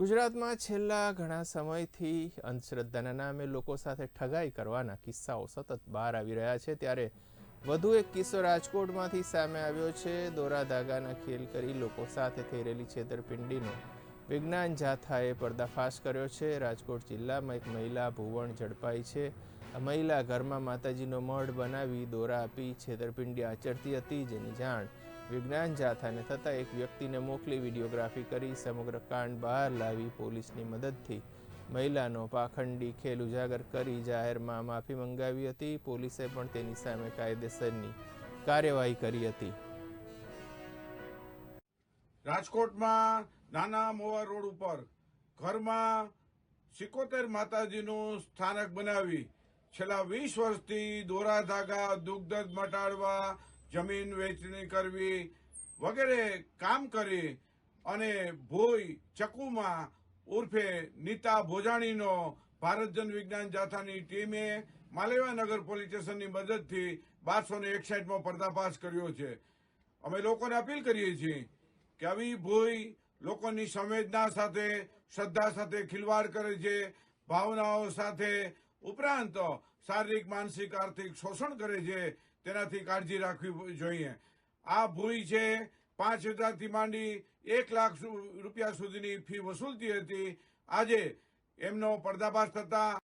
ગુજરાતમાં છેલ્લા ઘણા સમયથી અંધશ્રદ્ધાના નામે લોકો સાથે ઠગાઈ કરવાના કિસ્સાઓ સતત બહાર આવી રહ્યા છે. ત્યારે વધુ એક કિસ્સો રાજકોટમાંથી સામે આવ્યો છે. દોરા ધાગાના ખેલ કરી લોકો સાથે થઈ રહેલી છેતરપિંડીનો વિજ્ઞાન જાથાએ પર્દાફાશ કર્યો છે. રાજકોટ જિલ્લામાં એક મહિલા ભુવણ ઝડપાઈ છે. આ મહિલા ઘરમાં માતાજીનો મઢ બનાવી દોરા આપી છેતરપિંડી આચરતી હતી. જેની જાણ વિજ્ઞાન જાથાને થતાં એક વ્યક્તિને મોકલી વિડીયોગ્રાફી કરી સમગ્ર કાંડ બહાર લાવી પોલીસની મદદથી. મહિલાનો પાખંડી ખેલ ઉજાગર કરી જાહેરમાં માફી મંગાવી હતી. પોલીસે પણ તેની સામે કાયદેસરની કાર્યવાહી કરી હતી. રાજકોટમાં નાના મોવા રોડ ઉપર ઘરમાં સિકોતેર માતાજીનું સ્થાનક બનાવી છેલ્લા વીસ વર્ષથી દોરા ધાગા દુગ્ધ મટાડવા જમીન વેચણી કરવી, વગેરે કામ કરી અને ભોઈ ચકુમાં ઉર્ફે નીતા ભોજાણીનો ભારત જન વિજ્ઞાન જાથાની ટીમે માલેવાનગર પોલીસ સ્ટેશનની મદદથી બારસો ને એકસાઠમાં પર્દાફાશ કર્યો છે. અમે લોકોને અપીલ કરીએ છીએ કે આવી ભોઈ લોકોની સંવેદના સાથે, શ્રદ્ધા સાથે ખિલવાડ કરે છે, ભાવનાઓ સાથે ઉપરાંત શારીરિક, માનસિક, આર્થિક શોષણ કરે છે, તેનાથી કાળજી રાખવી જોઈએ. આ ભૂઈ છે, પાંચ હજારથી માંડી એક લાખ રૂપિયા સુધીની ફી વસૂલતી હતી. આજે એમનો પર્દાફાશ થતા